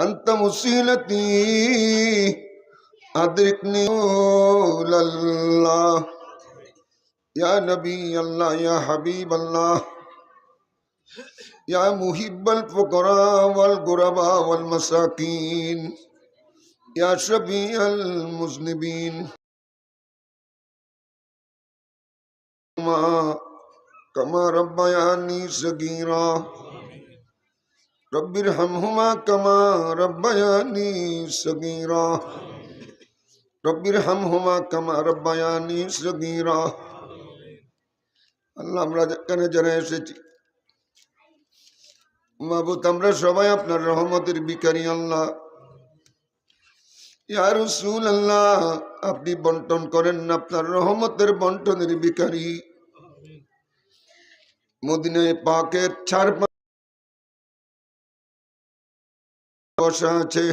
أنت وسيلتي أدركني الله. يا نبي الله يا حبيب الله. يا محب الفقراء والغرباء والمساكين. يا شفيع المذنبين. كما ربياني صغيرا. রব্বির হামহুমা কামা রব্বায়ানি সগীরা। রব্বির হামহুমা কামা রব্বায়ানি সগীরা। আল্লাহ আমরা এখানে জেনে এসেছি। মাহবুত আমরা সবাই আপনার রহমতের বিকারী আল্লাহ। ইয়ার সুল আল্লাহ আপনি বন্টন করেন না, আপনার রহমতের বন্টনের বিকারী মদিনায় পাকের চার বসা আছে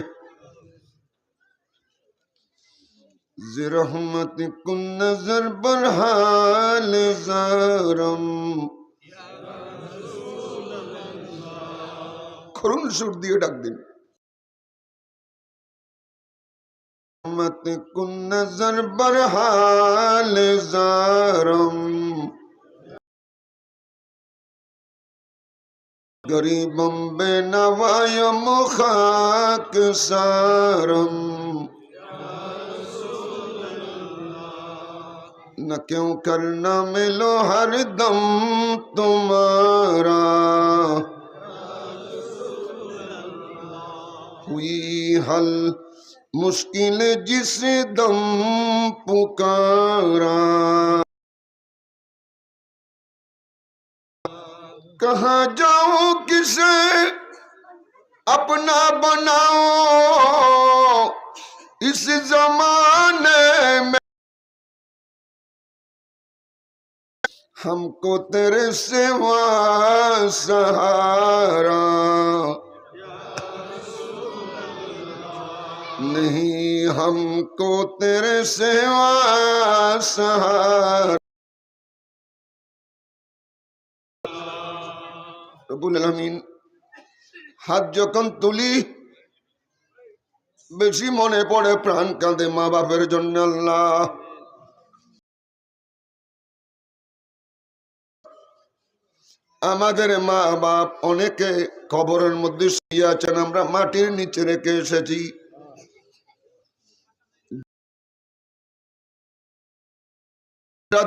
যে রহমত কুন নজর বরহাল জারম। করুন সুর দিয়ে ডাক দিন। রহমত কুন নজর বরহাল জারম। قریبم به نوایم خاک سارم نہ کیوں کرنا ملو ہر دم تمہارا ہوئی حل مشکل جس دم پکارا کہاں جاؤں سے اپنا بناؤ۔ اس زمانے میں ہم کو تیرے سوا سہارا نہیں، ہم کو تیرے سوا سہارا হাত যখন তুলি, বেশি মনে পড়ে, প্রাণ কাঁদে মা বাপের জন্য আল্লাহ। আমাদের মা বাপ অনেকে কবরের মধ্যে শুয়ে আছেন, আমরা মাটির নিচে রেখে এসেছি।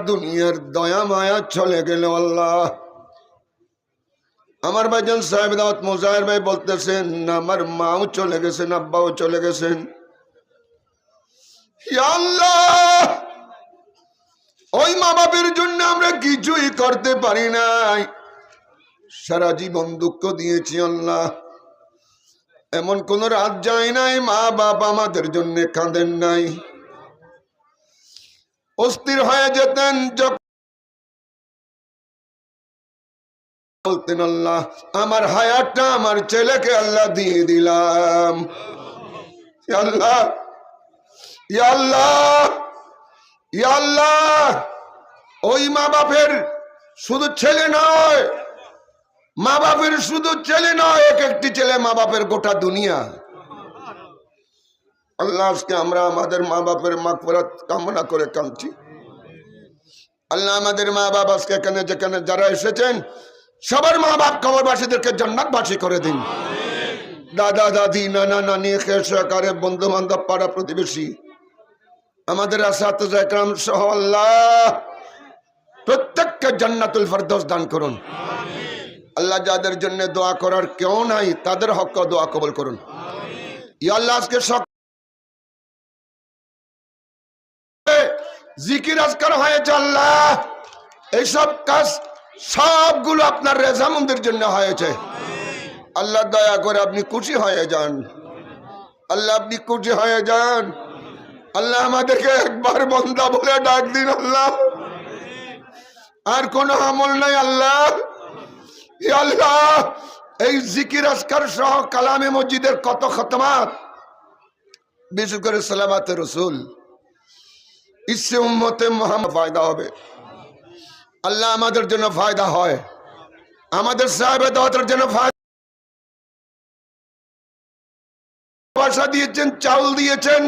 দুনিয়ার দয়া মায়া চলে গেল আল্লাহ। আমার ভাইজান সাহেব দাওয়াত মোজাহের ভাই বলতেছেন না আমার মাও চলে গেছেন, আব্বাও চলে গেছেন। ওই মা বাপের জন্য আমরা কিছুই করতে পারি নাই। সারা জীবন দুঃখ দিয়েছি আল্লাহ। এমন কোন রাত যায় নাই মা বাপ আমাদের জন্য কাঁদেন নাই। অস্থির হয়ে যেতেন বলতেন আল্লাহ, আমার হায়াতটা আমার ছেলেকে আল্লাহ দিয়ে দিলাম। আল্লাহ আল্লাহ আল্লাহ, ওই মা বাপের শুধু ছেলে নয় মা বাপের শুধু ছেলে নয়, এক একটি ছেলে মা বাপের গোটা দুনিয়া। আল্লাহ, আজকে আমরা আমাদের মা বাপের মাকফরাত কামনা করে কাঁদছি। আল্লাহ, আমাদের মা বাবা আজকে এখানে যেখানে যারা এসেছেন সবার মা বাপ কবরবাসীদেরকে জান্নাতবাসী করে দিন। দাদা, দাদি, নানা, নানি খেসাকারে বন্ধু বান্ধব পাড়া প্রতিবেশী, আমাদের আসাতাম সহ আল্লাহ, প্রত্যেককে জান্নাতুল ফরদৌস দান করুন। আল্লাহ যাদের জন্য দোয়া করার কেউ নাই, তাদের হক দোয়া কবল করুন। আজকে জিকির আজকার হয়েছে আল্লাহ। এইসব কাজ সবগুলো আপনার রেজামন্দের জন্য হয়েছে। আল্লাহ দয়া করে আপনি খুশি হয়ে যান। আল্লাহ আপনি খুশি হয়ে যান। আল্লাহ আমাদেরকে একবার বন্দা বলে ডাক দিন আল্লাহ। আর কোন আমল নাই আল্লাহ। আল্লাহ, এই জিকির আসকার সহ কালামে মসজিদের কত খতমাত। বিশেষ করে সালামাতে রসুল। ইসে উম্মতে মোহাম্মদ ফায়দা হবে। আল্লাহ আমাদের জন্য ফায়দা হয়। আমাদের সাহেবের দাওয়াতের জন্য পয়সা দিয়েছেন, চাউল দিয়েছেন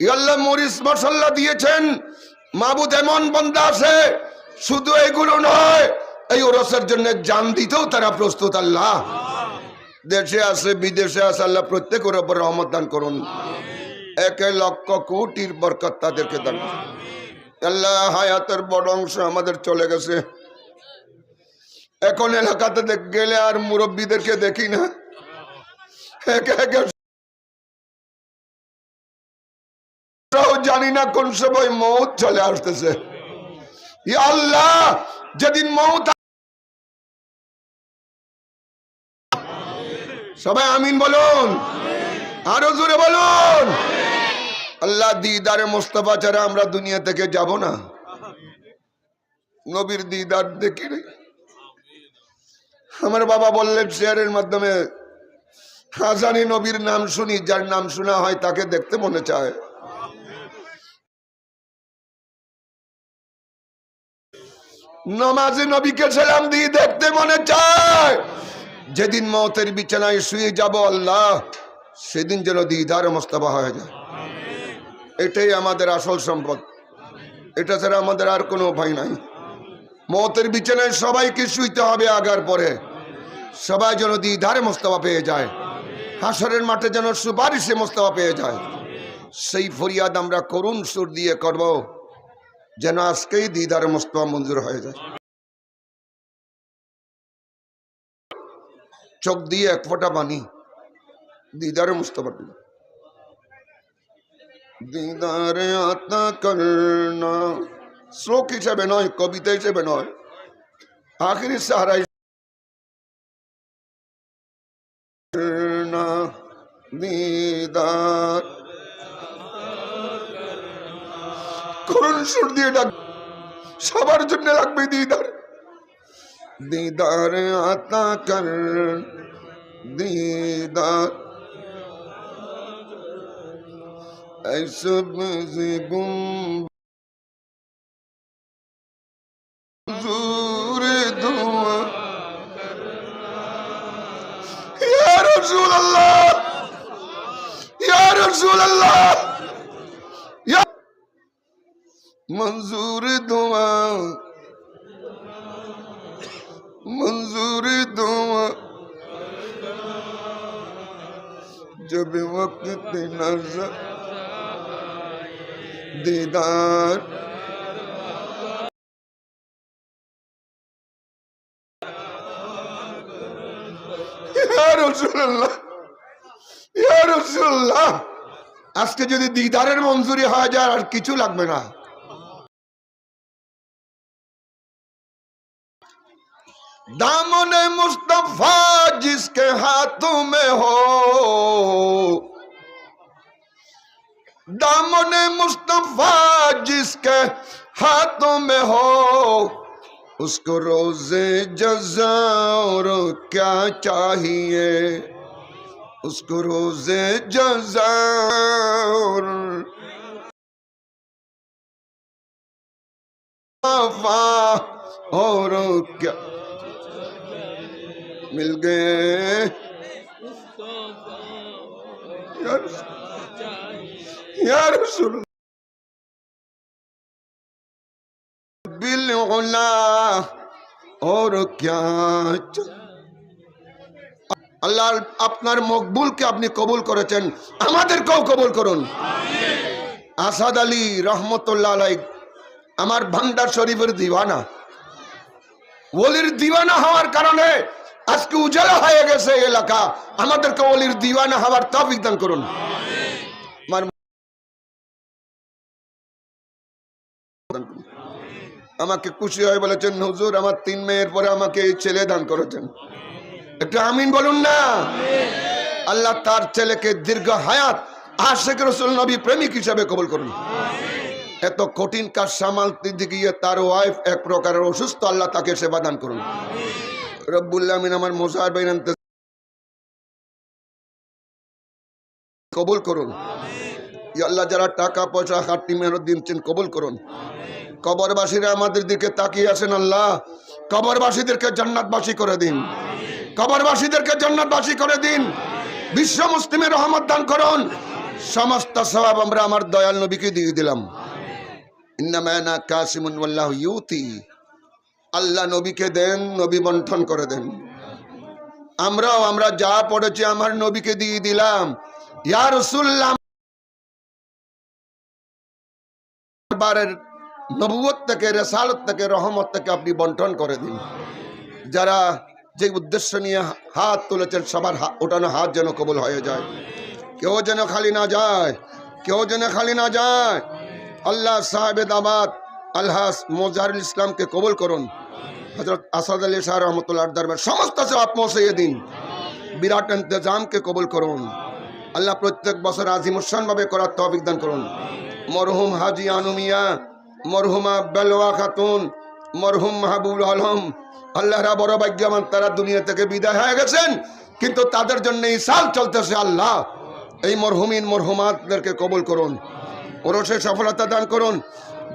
ইয়াল্লাহ মরিচ মশলা দিয়েছেন। মাবুদ এমন বন্দা আছে, শুধু এগুলো নয়, এই ওরসের জন্য জান দিতেও তারা প্রস্তুত, আল্লাহ। দেশে আছে, বিদেশে আছে, আল্লাহ প্রত্যেকের ওপর রহমত দান করুন। একে লক্ষ কোটির বরকত তাদেরকে দান করুন। আল্লাহ হায়াতের বড় অংশ আমাদের চলে গেছে। এখন এলাকাতে গেলে আর মুরব্বীদেরকে দেখি না। জানি না কোন সময় মৌত চলে আসতেছে। আল্লাহ, যেদিন মৌত সবাই আমিন বলুন। আরও জোরে বলুন। আল্লাহ দিদারে মোস্তফা ছাড়া আমরা দুনিয়া থেকে যাব না। নবীর দিদার দেখি আমার বাবা বললেন শেয়ারের মাধ্যমে হাজানি নবীর নাম শুনি, যার নাম শোনা হয় তাকে দেখতে মনে চায়। নমাজে নবীকে সালাম দিয়ে দেখতে মনে চায়। যেদিন মতের বিছানায় শুয়ে যাব আল্লাহ, সেদিন যেন দিদার মোস্তফা হয়ে যায়। এটাই আমাদের আসল সম্পদ। এটা ছাড়া আমাদের আর কোনো উপায় নাই। মতের বিছানায় সবাইকে শুইতে হবে আগার পরে। সবাই যেন দিদারে মোস্তফা পেয়ে যায়। হাসরের মাঠে যেন সুপারিশে মোস্তফা পেয়ে যায়। সেই ফরিয়াদ আমরা করুণ সুর দিয়ে করব, যেন আজকেই দিদারে মোস্তফা মঞ্জুর হয়ে যায়। চোখ দিয়ে এক ফোঁটা পানি দিদারে মুস্তফা দিদারে আতা করনা শ্লোক হিসেবে নয়, কবিতা হিসেবে নয়। আখির সাহারা দিদার করুন সুর দিয়ে ডাক, সবার জন্য লাগবে দিদার দিদার আতা কর দিদার أستبزبم زور دعا يا رسول الله يا رسول الله يا منظور دعا منظور دعا جب وقت نظر नजर दीदार ইয়া রাসূলুল্লাহ, ইয়া রাসূলুল্লাহ। আজকে যদি দিদারের মঞ্জুরি হয়ে যায় আর কিছু লাগবে না दामन मुस्तफा जिसके हाथों में हो دامن مصطفیٰ جس کے ہاتھوں میں ہو، اس کو روز جزا اور کیا چاہیے؟ اس کو روز جزا اور اور کیا؟ مل گئے۔ یار ইয়ার রসুল বিল আল্লাহ আপনার মকবুলকে আপনি কবুল করেছেন। আমাদের কেউ কবুল করুন। আসাদ আলী রহমতুল্লাহ আলাই আমার ভান্ডার শরীফের দিবানা ওলির দিবানা হওয়ার কারণে আজকে উজালা হয়ে গেছে এলাকা। আমাদেরকে ওলির দিওয়ানা হওয়ার তা বিজ্ঞান করুন। আমাকে খুশি হয়ে বলেছেন, হুজুর, আমার তিন মেয়ের পরে আমাকে এই ছেলে দান করেছেন। একটু আমিন বলুন না। আল্লাহ তার ছেলেকে দীর্ঘ হায়াত আশেখ রসুল নবী প্রেমিক হিসাবে কবুল করুন। এত কঠিন কাজ সামালতে গিয়ে তার ওয়াইফ এক প্রকারের অসুস্থ, আল্লাহ তাকে সেবা দান করুন। রব্বুল্লাহ আমিন আমার মোজার বাইন কবুল করুন। আল্লাহ যারা টাকা পয়সা হাট্টি মেহনত দিচ্ছেন কবুল করুন। কবরবাসীরা আমাদের দিকে তাকিয়ে আছেন আল্লাহ। কবরবাসীদেরকে জান্নাতবাসী করে দিন। কবরবাসীদেরকে জান্নাতবাসী করে দিন। বিশ্ব মুসলিমের রহমত দান করুন। সমস্ত সবাব আমরা আমার দয়াল নবীকে দিয়ে দিলাম। ইন্নামায়না কাসিমুন ওয়াল্লাহ ইউতি। আল্লাহ নবীকে দেন, নবী বন্টন করে দেন। আমরাও আমরা যা পড়েছি আমার নবীকে দিয়ে দিলাম। ইয়া রসুল্লাহ বারের নবুয়ত থেকে, রেসালত থেকে, রহমত থেকে আপনি বন্টন করে দিন। যারা যে উদ্দেশ্য নিয়ে হাত তুলেছেন, সবার ওঠানো হাত যেন কবুল হয়ে যায়। কেউ যেন খালি না যায়, কেউ যেন খালি না যায়। আল্লাহ সাহেবে দাবাদ আল্লাহ মোজারুল ইসলামকে কবুল করুন। হজরত আসাদ আলী শাহ রহমতুল্লাহ দরবার সমস্ত সব পৌঁছে দিন। বিরাট ইন্তজামকে কবুল করুন। আল্লাহ প্রত্যেক বছর আজিমুসান ভাবে করার তৌফিক দান করুন। মরহুম হাজি আনুমিয়া মরহুমা বেলোয়া খাতুন মরহুম মাহবুবুল আলম, আল্লাহরা বড় ভাগ্যবান, তারা দুনিয়া থেকে বিদায় হয়ে গেছেন, কিন্তু তাদের জন্য সাল চলতেছে আল্লাহ। এই মরহুমিন মরহুমাতদেরকে কবুল করুন, ওরসে সফলতা দান করুন।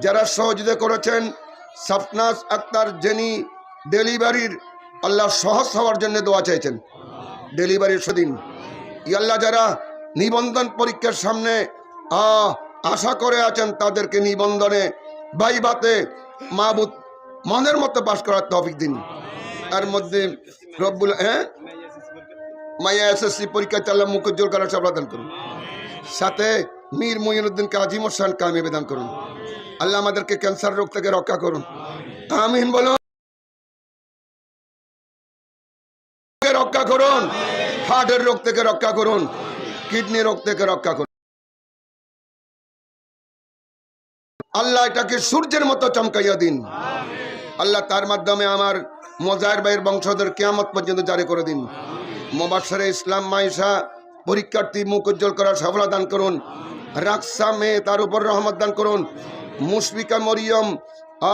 যারা সহযোগিতা করেছেন, সাফনাস আক্তার জেনি ডেলিভারির, আল্লাহ সহজ হওয়ার জন্য দোয়া চাইছেন। ডেলিভারির সেদিন ইয়াল্লাহ যারা নিবন্ধন পরীক্ষার সামনে আশা করে আছেন, তাদেরকে নিবন্ধনে বাইবাতে মাহবুদ মনের মতো পাশ করার তফিক দিন। তার মধ্যে রব্বুল হ্যাঁ? মাইয়া এসএসসি পরীক্ষায় আল্লাহ মুখ উজ্জ্বল করার সফলতা দান করুন। সাথে মীর মুইনুদ্দিনকে আজিম শান কামে বেদান করুন। আল্লাহ আমাদেরকে ক্যান্সার রোগ থেকে রক্ষা করুন। আমিন। বলো। রক্ষা করুন। হার্টের রোগ থেকে রক্ষা করুন। কিডনি রোগ থেকে রক্ষা করুন। আল্লাহ এটাকে সূর্যের মতো চমকাইয়া দিন। আল্লাহ তার মাধ্যমে আমার মজায়ের ভাইয়ের বংশধর কেয়ামত পর্যন্ত জারি করে দিন। মোবাসরে ইসলাম মাইশা পরীক্ষার্থী মুখ উজ্জ্বল করার সফলতা দান করুন। রাকসা মেয়ে তার উপর রহমত দান করুন। মুশফিকা মরিয়ম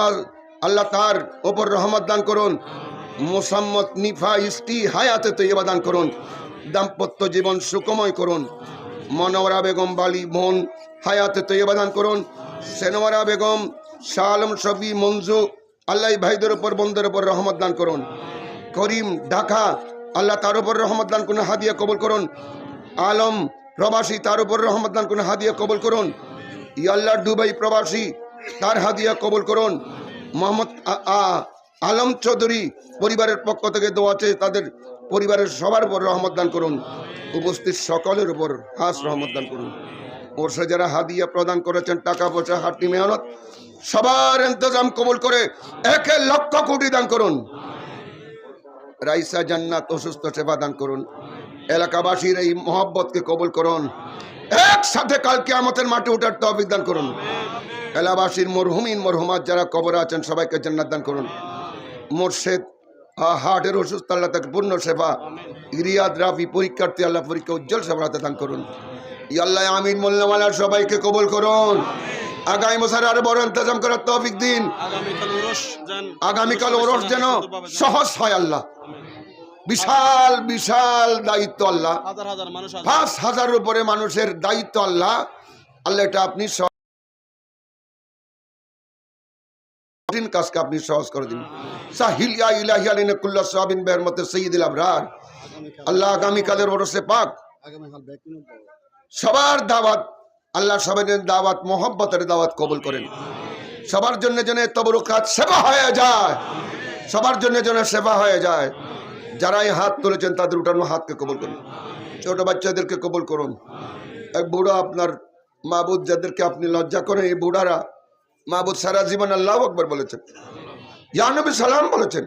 আর আল্লাহ তার ওপর রহমত দান করুন। মোসাম্মদ নিফা ইস্তি হায়াতে তৈবা দান করুন। দাম্পত্য জীবন সুখময় করুন। মনোরা বেগম বালি বোন হায়াতে তৈবা দান করুন। সেনোয়ারা বেগম শাহ আলম সবি মঞ্জু, আল্লাহ ভাইদের ওপর বন্ধের ওপর রহমত দান করুন। করিম, ঢাকা, আল্লাহ তার উপর রহমত দান করুন, হাদিয়া কবল করুন। আলম, প্রবাসী, তার উপর রহমত দান করুন, হাদিয়া কবল করুন। ইয়াল্লাহ দুবাই প্রবাসী, তার হাদিয়া কবল করুন। মোহাম্মদ আলম চৌধুরী পরিবারের পক্ষ থেকে দোয়া চেয়ে তাদের পরিবারের সবার উপর রহমত দান করুন। উপস্থিত সকলের উপর হাস রহমত দান করুন। ওর যারা হাদিয়া প্রদান করেছেন, টাকা পয়সা হাটনি মেহনত, সবার ইন্তজাম কবুল করে একে লক্ষ কোটি দান করুন। রাইসা জান্নাত অসুস্থ সেবা দান করুন। এলাকাবাসীর এই মহব্বতকে কবুল করুন। একসাথে কালকে আমাদের মাঠে উঠার তহবিক দান করুন। এলাকাবাসীর মরহুমিন, মরহুমাত যারা কবর আছেন, সবাইকে জান্নাত দান করুন। মোর্শেদ হার্টের অসুস্থ, আল্লাহ তাকে পূর্ণ সেবা। রিয়াদ রাফি পরীক্ষার্থী, আল্লাহ পরীক্ষা উজ্জ্বল সেবা দান করুন। ই আল্লাহ আমিন মোল্লাওয়ালার সবাইকে কবুল করুন। আগামী বছর আরও বড় ইন্তজাম করার তৌফিক দিন। আগামীকাল ওরস যান সহজ হয় আল্লাহ। বিশাল বিশাল দায়িত্ব আল্লাহ। হাজার হাজার পাঁচ হাজারের উপরে মানুষের দায়িত্ব আল্লাহ। আল্লাহ এটা আপনি কঠিন কাজকে আপনি সহজ করে দিন। সাহিল ইয়া ইলাহি আলিনা কুল্লা সাবিন বের মতে সঈদুল আবরার। আল্লাহ আগামীকালের ওরসে পাক। আগামীকাল। সবার দাওয়াত, আল্লাহ সবাই দাওয়াত মোহাম্মতের দাওয়াত কবুল করেন। সবার জন্য যেন তবরুকাত সেবা হয়ে যায়। সবার জন্য যেন সেবা হয়ে যায়। যারা হাত তুলেছেন তাদের উঠানো হাতকে কবল করুন। ছোট বাচ্চাদেরকে কবল করুন। এক বুড়া আপনার মাহবুদ যাদেরকে আপনি লজ্জা করেন এই বুড়ারা মাহবুদ সারা জীবন আল্লাহ আকবর বলেছেন। ইয়ানবী সালাম বলেছেন।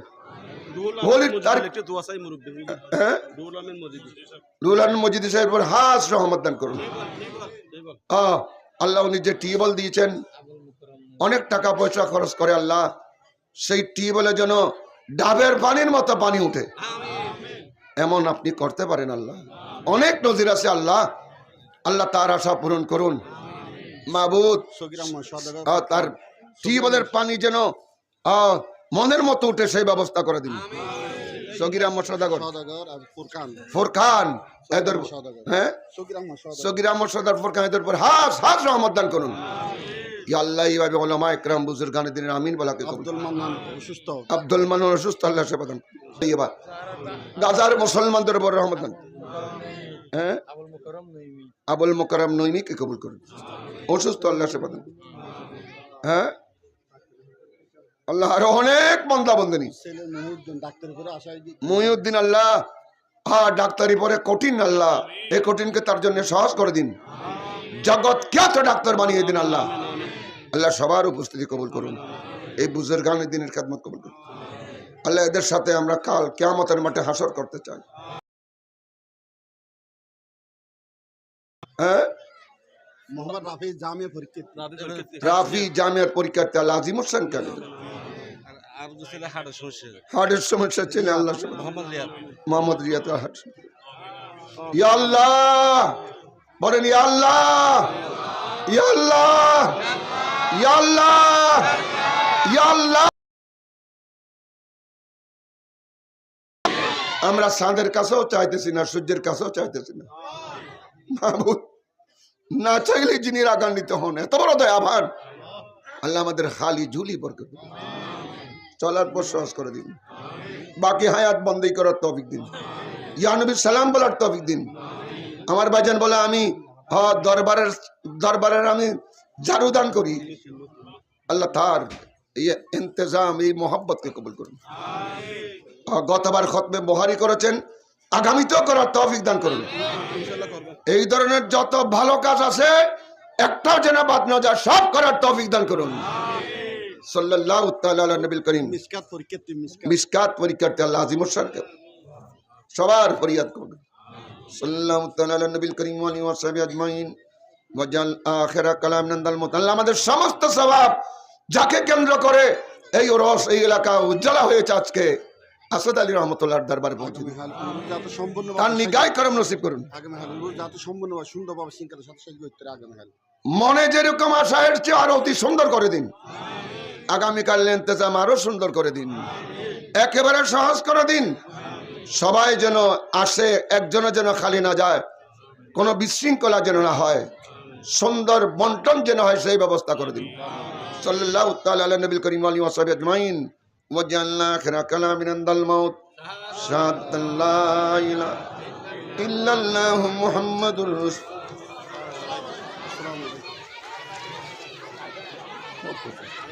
মজিদ। সাহেব হাস রহমত দান করুন। আল্লাহ উনি যে টিউবওয়েল দিয়েছেন অনেক টাকা পয়সা খরচ করে আল্লাহ সেই টিউবওয়েলের জন্য ডাবের পানির মতো পানি উঠে। এমন আপনি করতে পারেন আল্লাহ। অনেক নজির আছে আল্লাহ। আল্লাহ তার আশা পূরণ করুন। আহ, তার টিউবওয়েলের পানি যেন আহ, মনের মতো উঠে সেই ব্যবস্থা করে দিন সদাগর। ফোরখান হ্যাঁ? ফোরখান এদের উপর হাস হাস রহমত দান করুন। ইয়া আল্লাহ এইভাবে ওলামা একরাম বুজুর গানে দিনের আমিন বলাকে কবুল? আব্দুল মান্নান অসুস্থ। আব্দুল অসুস্থ আল্লাহ সে প্রদান এবার গাজার মুসলমানদের উপর রহমত দান। হ্যাঁ? আবুল মোকারম নইমিকে কবুল করুন? অসুস্থ আল্লাহ সেবা দেন। হ্যাঁ? আল্লাহ আরও অনেক বন্দা বন্দিনী মহিউদ্দিন আল্লাহ হ্যাঁ ডাক্তারি পরে কঠিন আল্লাহ। এই কঠিনকে তার জন্য সহজ করে দিন। জগৎ খ্যাত ডাক্তার বানিয়ে দিন আল্লাহ? আল্লাহ সবার উপস্থিতি কবুল করুন। এই দিনের খেদমত কবুল করুন। আল্লাহ এদের সাথে আমরা কাল কেয়ামতের মাঠে হাসর করতে চাই। হ্যাঁ? মোহাম্মদ রাফি জামিয়া রাফি জামিয়ার পরীক্ষার্থী আল্লাহ আজিম হোসেন কেন আর ছেলে হাড়ে সমস্যা। হার্টের সমস্যা ছিল আল্লাহ মোহাম্মদ রিয়াদ। ইয়া আল্লাহ! বলেন ইয়া আল্লাহ! ইয়া আল্লাহ! ইয়া আল্লাহ! ইয়া আল্লাহ! আমরা চাঁদের কাছেও চাইতেছি না সূর্যের কাছেও চাইতেছি না। না চাইলে যিনি রাগান্বিত হন এত বড় দয়াভান আল্লাহ আমাদের খালি ঝুলি বরকত। চলার পর সহজ করে দিন। বাকি হায়াত বন্দী করার তৌফিক দিন। ইয়ানবী সালাম বলার তৌফিক দিন। আমার ভাইজান বলে, আমি দরবারের দরবারের আমি জারুদান করি। আল্লাহ তার এই ইন্তজাম, এই মোহাব্বতকে কবুল করুন। গতবার খতমে বহারি করেছেন, আগামীতেও করার তৌফিক দান করুন। এই ধরনের যত ভালো কাজ আছে, একটাও যেন বাদ না যায়, সব করার তৌফিক দান করুন। সাল্লাল্লাহু তাআলা আলা নবিল করিম। মিসকাত মিসকাত। মিসকাত পরীক্ষার্থী আল্লাহ আজিম হোসেনকে সবার ফরিয়াদ করবেন সাল্লাল্লাহু তাআলা আলা নবিল করিম ওয়া আলিহি ওয়া সাহবিহি আজমাইন। ওয়াজাল আখিরা কালাম নান্দাল মুত। আল্লাহ আমাদের সমস্ত সওয়াব যাকে কেন্দ্র করে এই রস এই এলাকা উজ্জ্বলা হয়েছে আজকে। আসাদ আলী রহমতুল্লাহর দরবারে পৌঁছে তার নিগায় করম নসিব করুন। মনে যেরকম আশা এর চেয়ে আরও অতি সুন্দর করে দিন। আগামীকাল ইন্তজাম আরও সুন্দর করে দিন। একেবারে সহজ করে দিন। সবাই যেন আসে একজনের যেন খালি না যায়, কোনো বিশৃঙ্খলা যেন না হয়, সুন্দর বন্টন যেন হয়, সেই ব্যবস্থা করে দিন। মুহাম্মাদুর রাসূল।